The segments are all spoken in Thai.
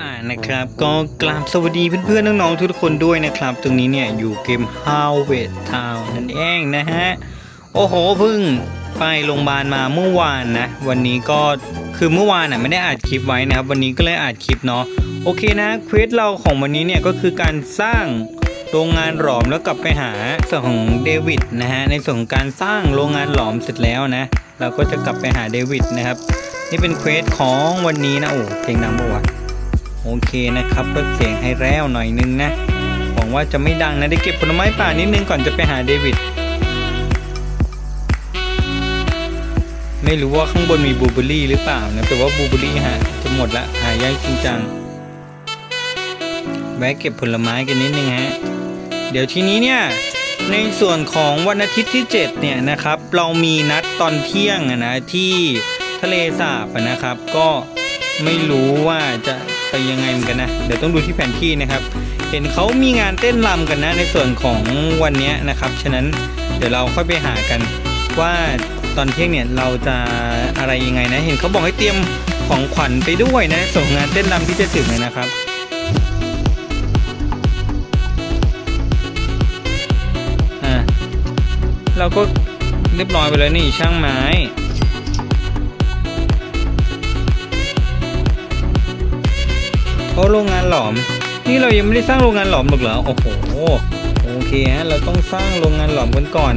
อ่านะครับก็กราบสวัสดีเพื่อนๆน้องๆทุกคนด้วยนะครับ ตรงนี้เนี่ยอยู่เกม How w e t Town นั่นเองนะฮะ โอ้โหเพิ่งไปโรงพยาบาลมาเมื่อวานนะ วันนี้ก็คือเมื่อวานน่ะไม่ได้อัดคลิปไว้นะครับ วันนี้ก็เลยอัดคลิปเนาะโอเคนะเควสเราของวันนี้เนี่ยก็คือการสร้างโรงงานหลอมแล้วกลับไปหาส่วนของเดวิดนะฮะในส่วนของการสร้างโรงงานหลอมเสร็จแล้วนะ เราก็จะกลับไปหาเดวิดนะครับ นี่เป็นเควสของวันนี้นะโอ้เพลงดังปะวะ โอเคนะครับลดเสียงให้แล้วหน่อยนึงนะหวังว่าจะไม่ดังนะได้เก็บผลไม้ป่านิดนึงก่อนจะไปหาเดวิดไม่รู้ว่าข้างบนมีบูเบอรี่หรือเปล่านะแต่ว่าบูเบอรี่ฮะจะหมดละหายากจริงจังแวะเก็บผลไม้กันนิดนึงฮะเดี๋ยวทีนี้เนี่ยในส่วนของวันอาทิตย์ที่ 7 เนี่ยนะครับ เรามีนัดตอนเที่ยงอะนะที่ทะเลสาบนะครับ ก็ไม่รู้ว่าจะ ไปยังไงเหมือนกันนะ เดี๋ยวต้องดูที่แผนที่นะครับ เห็นเขามีงานเต้นรำกันนะในส่วนของวันนี้นะครับ ฉะนั้นเดี๋ยวเราค่อยไปหากันว่าตอนเที่ยงเนี่ยเราจะอะไรยังไงนะ เห็นเขาบอกให้เตรียมของขวัญไปด้วยนะส่งงานเต้นรำที่จะถึงเลยนะครับอะเราก็เรียบร้อยไปแล้วนี่ช่างไม้ เขาโรงงานหลอม นี่เรายังไม่ได้สร้างโรงงานหลอมหรอกเหรอโอ้โหโอเคฮะเราต้องสร้างโรงงานหลอมกันก่อน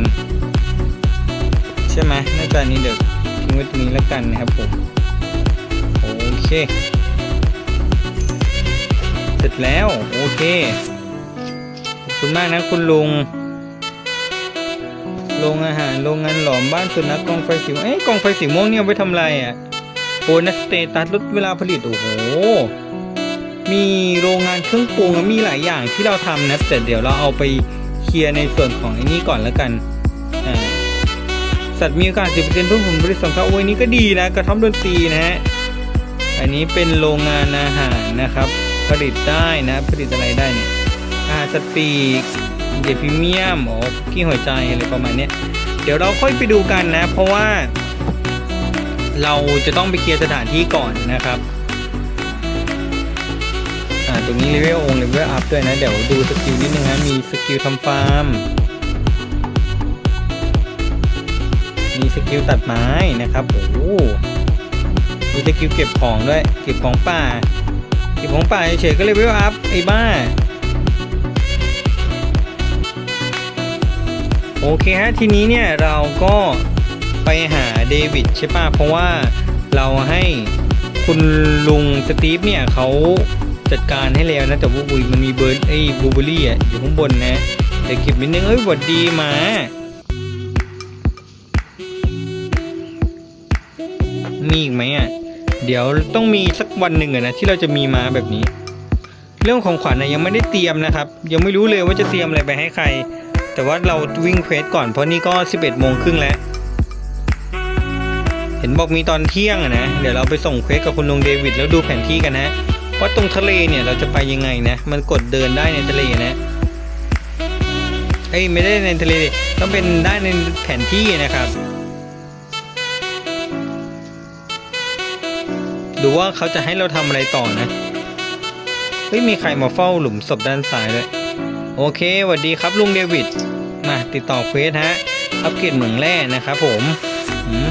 ใช่ไหมน่าจะนี้เดี๋ยวทิ้งไว้ตรงนี้แล้วกันนะครับผมโอเค เสร็จแล้วโอเคขอบคุณมากนะคุณลุงโรงอาหารโรงงานหลอมบ้านสุนัขกองไฟสีม่วงเอ้ยกองไฟสีม่วงเนี่ยไว้ทำอะไรอะโบนัสสเตตัสลดเวลาผลิต โอ้โห มีโรงงานเครื่องปรุงมีหลายอย่างที่เราทำนะแต่เดี๋ยวเราเอาไปเคลียร์ในส่วนของไอ้นี้ก่อนแล้วกันสัตว์มีโอกาส10%เพิ่มผลผลิตสองเท่าโอ้ยนี่ก็ดีนะกระท่อมดนตรีนะฮะอันนี้เป็นโรงงานอาหารนะครับ ผลิตได้นะผลิตอะไรได้เนี่ยอาหารสตว์ปีเดพรีเมียมอ๋อกี้หัวใจอะไรประมาณนี้เดี๋ยวเราค่อยไปดูกันนะ เพราะว่า เราจะต้องไปเคลียร์สถานที่ก่อนนะครับ ตรงนี้เลเวลองเลเวลอัพด้วยนะ เดี๋ยวดูสกิลนิดนึงนะมีสกิลทำฟาร์ม มีสกิลตัดไม้นะครับโอ้โหมีสกิลเก็บของด้วย เก็บของป่า เก็บของป่าเฉยๆก็เลเวลอัพไอ้บ้าโอเคฮะทีนี้เนี่ยเราก็ไปหาเดวิดใช่ป่ะเพราะว่าเราให้คุณลุงสตีฟเนี่ยเขา จัดการให้แล้วนะแต่ว่าอุยมันมีเบิร์นไอ้บูเบอรี่อะอยู่ข้างบนนะแต่เก็บนิดนึงเอ้ยหวัดดีหมามีอีกไหมอะเดี๋ยวต้องมีสักวันหนึ่งอะนะที่เราจะมีมาแบบนี้ เรื่องของขวัญนะยังไม่ได้เตรียมนะครับ ยังไม่รู้เลยว่าจะเตรียมอะไรไปให้ใคร แต่ว่าเราวิ่งเควสก่อนเพราะนี่ก็ 11โมงครึ่งแล้ว เห็นบอกมีตอนเที่ยงอะนะ เดี๋ยวเราไปส่งเควสกับคุณลุงเดวิดแล้วดูแผนที่กันนะ ว่าตรงทะเลเนี่ยเราจะไปยังไงนะ มันกดเดินได้ในทะเลนะเอ้ยไม่ได้ในทะเลต้องเป็นได้ในแผนที่นะครับ ดูว่าเขาจะให้เราทำอะไรต่อนะเฮ้ยมีใครมาเฝ้าหลุมศพด้านซ้ายด้วยโอเคสวัสดีครับลุงเดวิดมาติดต่อเควสฮะอัปเกรดเหมืองแร่นะครับผมอืม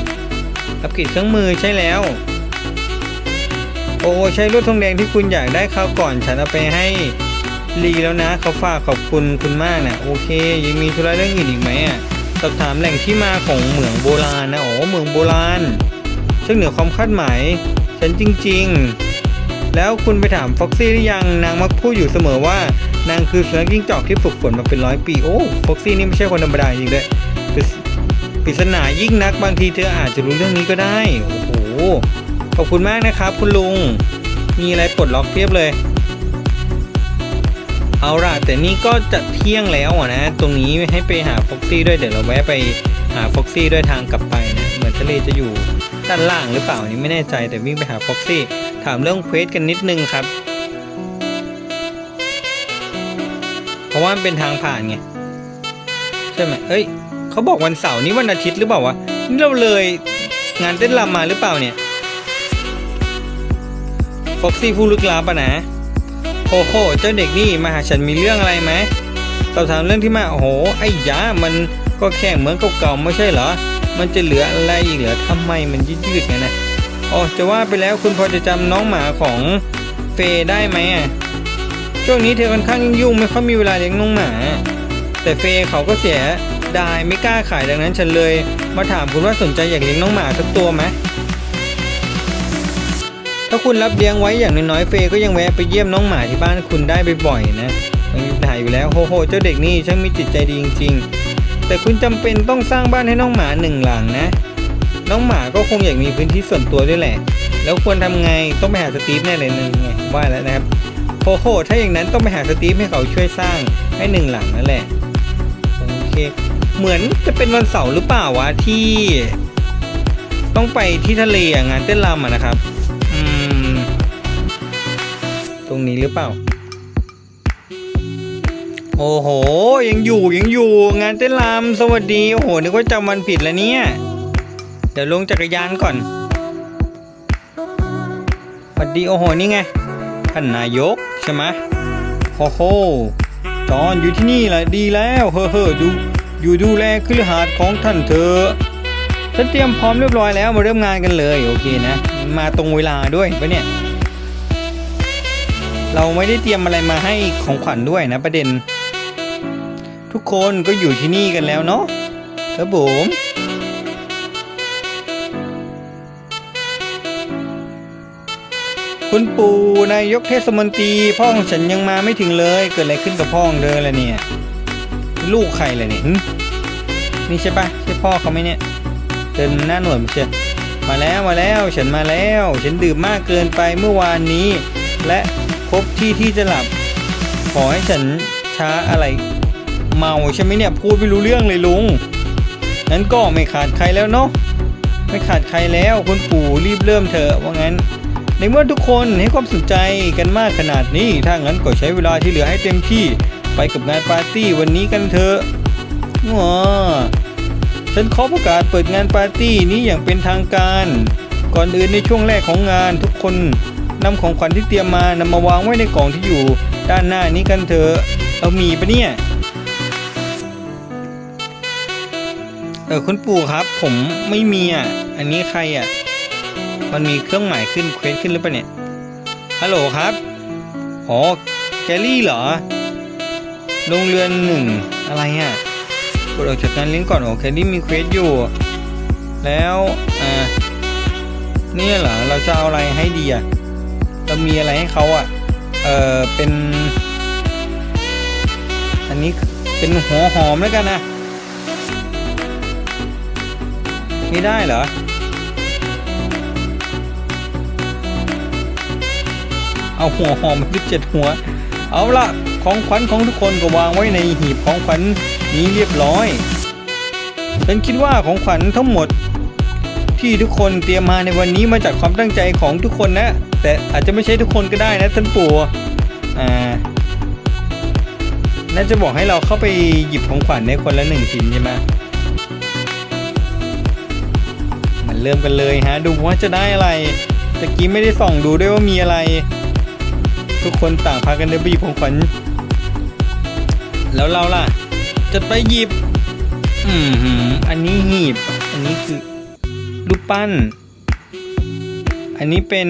อัปเกรดเครื่องมือใช่แล้ว โอ้ใช้รถทองแดงที่คุณอยากได้คราวก่อนฉันเอาไปให้ลีแล้วนะเขาฝากขอบคุณคุณมากนะโอเค ยังมีธุระเรื่องอื่นอีกไหมอะสอบถามแหล่งที่มาของเหมืองโบราณนะโอ๋อเหมืองโบราณช่างเหนือความคาดหมาย ฉันจริง ๆ แล้วคุณไปถามฟ็อกซี่หรือยังนางมักพูดอยู่เสมอว่านางคือสุนัขจิ้งจอกที่ฝึกฝนมาเป็นร้อยปีโอ้ฟ็อกซี่นี่ไม่ใช่คนธรรมดาจริงด้วยปริศนายิ่งนักบางทีเธออาจจะรู้เรื่องนี้ก็ได้โอ้โห ขอบคุณมากนะครับ คุณลุง มีอะไรปลดล็อกเพียบเลย เอาล่ะ แต่นี่ก็จะเที่ยงแล้วอะนะ ตรงนี้ให้ไปหาฟ็อกซี่ด้วยเดี๋ยวเราแวะไปหาฟ็อกซี่ด้วยทางกลับไปนะเหมือนทะเลจะอยู่ด้านล่างหรือเปล่านี่ไม่แน่ใจแต่วิ่งไปหาฟ็อกซี่ถามเรื่องเควสกันนิดนึงครับ เพราะว่ามันเป็นทางผ่านไงใช่ไหมเอ้ยเขาบอกวันเสาร์นี่วันอาทิตย์หรือเปล่าวะนี่เราเลยงานเต้นรำมาหรือเปล่าเนี่ย ฟ็อกซี่ผู้ลึกลับอะนะโอ้โหเจ้าเด็กนี่มาหาฉันมีเรื่องอะไรไหมสอบถามเรื่องที่มาโอ้โห ไอ้ยามันก็แค่เหมือนเก่าๆไม่ใช่เหรอ มันจะเหลืออะไรอีกเหรอทำไมมันยืดๆไงนะอ๋อจะว่าไปแล้วคุณพอจะจำน้องหมาของเฟย์ได้ไหมอะช่วงนี้เธอค่อนข้างยุ่งๆไม่ค่อยมีเวลาเลี้ยงน้องหมา แต่เฟย์เขาก็เสียดายไม่กล้าขายดังนั้นฉันเลย มาถามคุณว่าสนใจอยากเลี้ยงน้องหมาสักตัวไหม ถ้าคุณรับเลี้ยงไว้อย่างน้อยๆเฟย์ก็ยังแวะไปเยี่ยมน้องหมาที่บ้านคุณได้บ่อยๆนะไม่มีปัญหาอยู่แล้วโฮโฮเจ้าเด็กนี่ช่างมีจิตใจดีจริง ๆ แต่คุณจำเป็นต้องสร้างบ้านให้น้องหมาหนึ่งหลังนะ น้องหมาก็คงอยากมีพื้นที่ส่วนตัวด้วยแหละ แล้วควรทำไงต้องไปหาสตีฟแน่เลยนึงไงว่าแล้วนะครับโฮโฮถ้าอย่างนั้นต้องไปหาสตีฟให้เขาช่วยสร้างให้หนึ่งหลังนั่นแหละโอเค เหมือนจะเป็นวันเสาร์หรือเปล่าวะที่ ต้องไปที่ทะเลงานเต้นรำนะครับ รงนี้หรือเปล่า โอ้โห ยังอยู่ยังอยู่งานเต้นรำสวัสดี โอ้โห นึกว่าจำวันผิดแล้วเนี่ย เดี๋ยวลงจักรยานก่อนสวัสดีโอ้โห นี่ไงท่านนายกใช่ไหมโอ้โหจอนอยู่ที่นี่แหละดีแล้วเฮ้อเฮ้อดูอยู่ดูแลคฤหาสน์ของท่านเธอฉันเตรียมพร้อมเรียบร้อยแล้วมาเริ่มงานกันเลย โอเคนะ มาตรงเวลาด้วยปะเนี่ย เราไม่ได้เตรียมอะไรมาให้ของขวัญด้วยนะประเด็น ทุกคนก็อยู่ที่นี่กันแล้วเนาะครับผมคุณปู่นายกเทศมนตรีพ่อของฉันยังมาไม่ถึงเลย เกิดอะไรขึ้นกับพ่อของเธอล่ะเนี่ย ลูกใครล่ะเนี่ยนี่ใช่ปะใช่พ่อเขาไหมเนี่ยเดินหน้าหนวดไม่ใช่มาแล้วมาแล้วฉันมาแล้ว ฉันดื่มมากเกินไปเมื่อวานนี้ และ พบที่ที่จะหลับ ขอให้ฉันช้าอะไร เมาใช่ไหมเนี่ยพูดไม่รู้เรื่องเลยลุงงั้นก็ไม่ขาดใครแล้วเนาะไม่ขาดใครแล้วคุณปู่รีบเริ่มเถอะว่างั้น ในเมื่อทุกคนให้ความสนใจกันมากขนาดนี้ถ้างั้นก็ใช้เวลาที่เหลือให้เต็มที่ไปกับงานปาร์ตี้วันนี้กันเถอะว้าฉันขอประกาศเปิดงานปาร์ตี้นี้อย่างเป็นทางการ ก่อนอื่นในช่วงแรกของงานทุกคน นำของขวัญที่เตรียมมานำมาวางไว้ในกล่องที่อยู่ ด้านหน้านี้กันเถอะเอามีปะเนี่ยเออคุณปู่ครับ ผมไม่มีอะอันนี้ใครอะมันมีเครื่องหมายขึ้นเควสขึ้นหรือเปล่าเนี่ยฮัลโหลครับอ๋อแกลลี่เหรอโรงเรือนหนึ่งอะไรอะกดออกจากการเลี้ยงก่อนโอเคนี่มีเควสอยู่ แล้วอ่านี่เหรอเราจะเอาอะไรให้ดีอะ เรามีอะไรให้เขาอะ เออเป็น อันนี้เป็นหัวหอมแล้วกันนะ ไม่ได้เหรอ เอาหัวหอมมาที่เจ็ดหัว เอาละของขวัญของทุกคนก็วางไว้ในหีบของขวัญนี้เรียบร้อย ฉันคิดว่าของขวัญทั้งหมดที่ทุกคนเตรียมมาในวันนี้มาจากความตั้งใจของทุกคนนะ แต่อาจจะไม่ใช่ทุกคนก็ได้นะท่านปู่อ่าน่าจะบอกให้เราเข้าไปหยิบของขวัญในคนละหนึ่งชิ้นใช่ไหมมันเริ่มกันเลยฮะ ดูว่าจะได้อะไรตะกี้ไม่ได้ส่องดูด้วยว่ามีอะไร ทุกคนต่างพากันเดินไปหยิบของขวัญแล้วเราล่ะ จะไปหยิบ อืมอันนี้หีบ อันนี้คือรูปปั้น อันนี้เป็น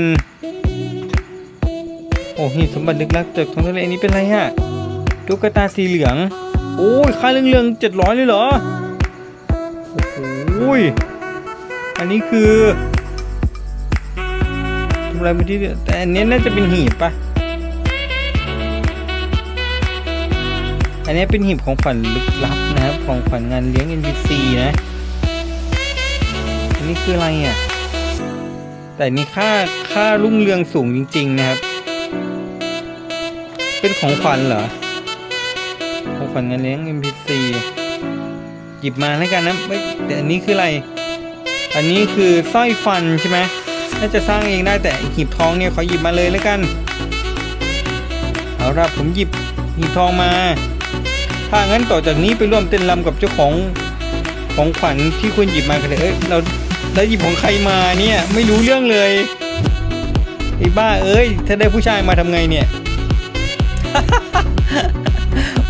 โอ้หีบสมบัติลึกลับจากท้องทะเลอันนี้เป็นอะไรฮะตุ๊กตาสีเหลือง โอ้ยค่าเรื่องเรื่องเจ็ดร้อยเลยเหรอ โอ้โหอันนี้คือทำอะไรไปที่เดียแต่อันนี้น่าจะเป็นหีบปะอันนี้เป็นหีบของขวัญลึกลับนะครับ ของขวัญงานเลี้ยง NPC นะ อันนี้คืออะไรอะ แต่นี่ค่าค่ารุ่งเรืองสูงจริง ๆ นะครับ เป็นของขวัญเหรอ ของขวัญงานเลี้ยง NPC หยิบมาแล้วกันนะไม่แต่อันนี้คืออะไร อันนี้คือสร้อยฟันใช่ไหมน่าจะสร้างเองได้แต่หีบทองเนี่ยขอหยิบมาเลยแล้วกัน เอาละผมหยิบหีบทองมา ถ้างั้นต่อจากนี้ไปร่วมเต้นรำกับเจ้าของของขวัญที่คุณหยิบมากันเลยเอ้ยเราแล้วหยิบของใครมาเนี่ยไม่รู้เรื่องเลยไอ้บ้าเอ้ย ถ้าได้ผู้ชายมาทำไงเนี่ย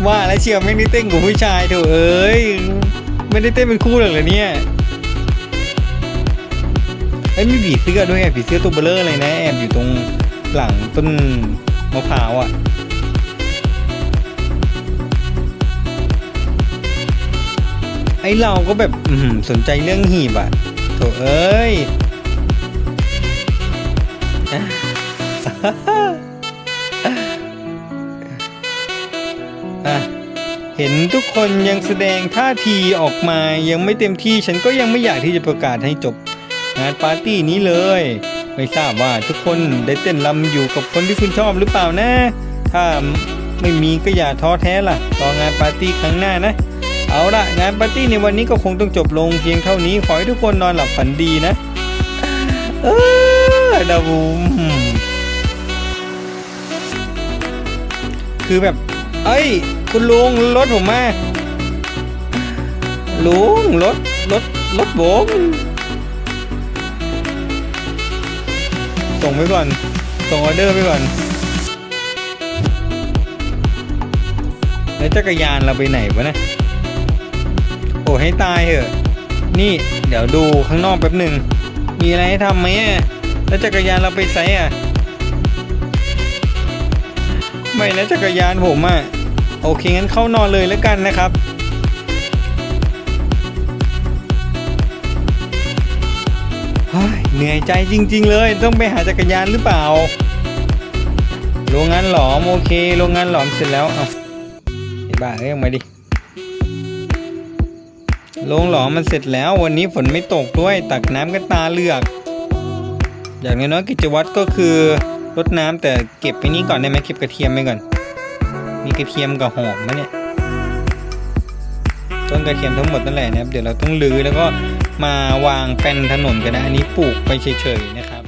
ว่าแล้วเชียวไม่ได้เต้นกับผู้ชายเถอะเอ้ยไม่ได้เต้นเป็นคู่หรอกเหรอเนี่ยไอ้มีผีเสื้อด้วยไงผีเสื้อตัวเบลเลอร์เลยนะ แอบอยู่ตรงหลังต้นมะพร้าวอะไอเราก็แบบสนใจเรื่องหีบอะโถเอ้ย อะเห็นทุกคนยังแสดงท่าทีออกมายังไม่เต็มที่ฉันก็ยังไม่อยากที่จะประกาศให้จบงานปาร์ตี้นี้เลย ไม่ทราบว่าทุกคนได้เต้นรำอยู่กับคนที่คุณชอบหรือเปล่านะ ถ้าไม่มีก็อย่าท้อแท้ล่ะ ต่องานปาร์ตี้ครั้งหน้านะ เอาละงานปาร์ตี้ในวันนี้ก็คงต้องจบลงเพียงเท่านี้ขอให้ทุกคนนอนหลับฝันดีนะเออดาบูมคือแบบ เอ้ย คุณลุงรถผมมาลุงรถรถรถผมส่งไปก่อน ส่งออเดอร์ไปก่อน แล้วจักรยานเราไปไหนวะเนะ โอ้ให้ตายเหอะ นี่เดี๋ยวดูข้างนอกแป๊บหนึ่ง มีอะไรให้ทำไหมแล้วจักรยานเราไปไซอะ ไม่นะจักรยานผมอะ โอเคงั้นเข้านอนเลยแล้วกันนะครับเหนื่อยใจจริง ๆ เลย ต้องไปหาจักรยานหรือเปล่าโรงงานหลอมโอเคโรงงานหลอมเสร็จแล้วเอาไอ้บ้าเอ้ยมาดิโรงหลอมมันเสร็จแล้ว วันนี้ฝนไม่ตกด้วย ตักน้ำกันตาเลือก อย่างน้อยๆกิจวัตรก็คือรดน้ำแต่เก็บไปนี่ก่อนได้ไหมเก็บกระเทียมไปก่อน มีกระเทียมกับหอมไหมเนี่ยต้นกระเทียมทั้งหมดนั่นแหละนะครับ เดี๋ยวเราต้องรื้อแล้วก็มาวางเป็นถนนกันนะ อันนี้ปลูกไปเฉยๆนะครับ